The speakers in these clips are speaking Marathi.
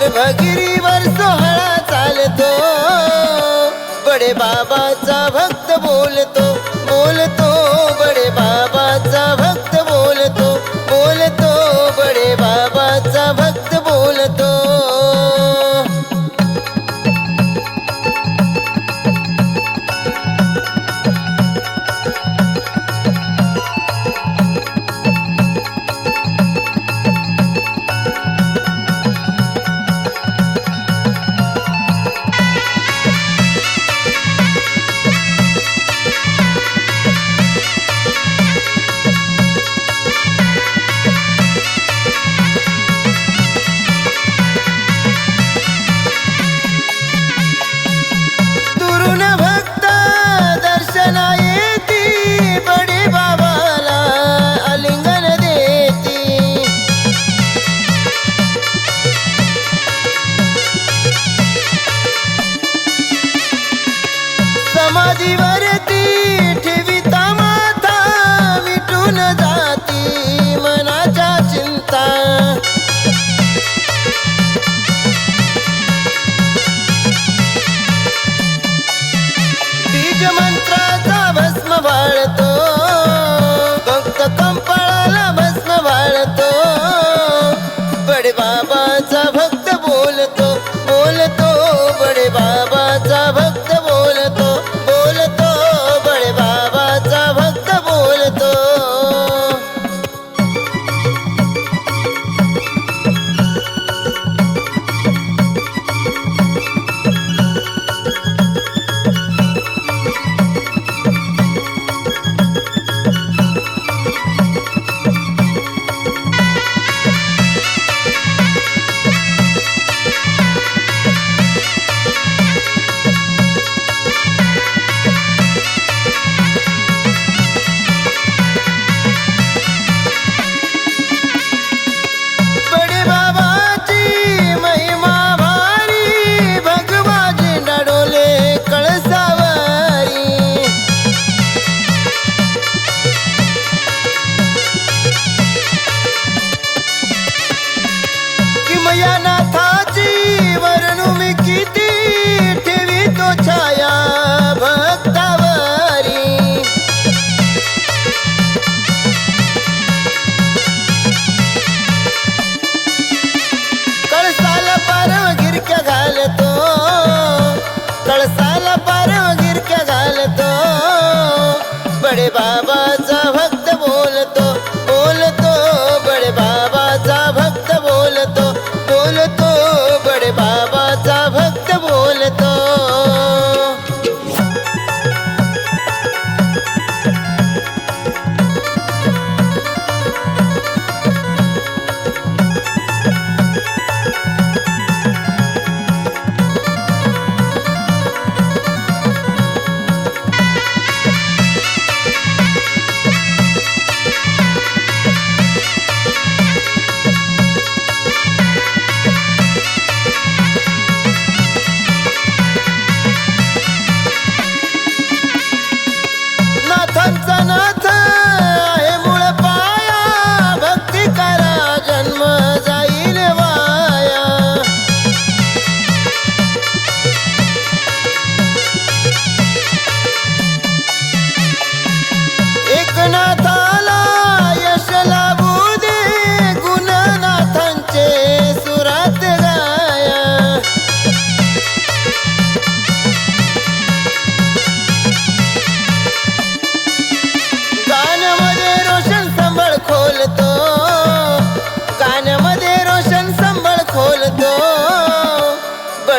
गर्भगिरीवर सोहळा चालतो. बडे बाबाचा भक्त बोलतो बोलतो.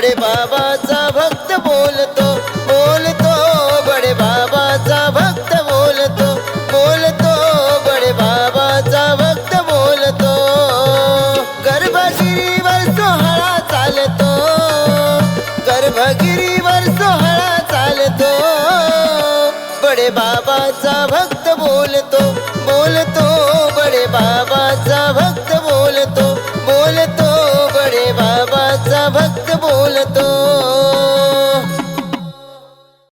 बडे बाबाचा भक्त बोलतो बोलतो बडे बाबाचा भक्त बोलतो बोलतो बडे बाबाचा भक्त बोलतो. गर्भगिरीवर सोहळा चालतो गर्भगिरीवर सोहळा चालतो. बडे बाबाचा भक्त बोलतो बोलतो बडे बाबाचा भक्त बोलतो बोलतो পাগল তো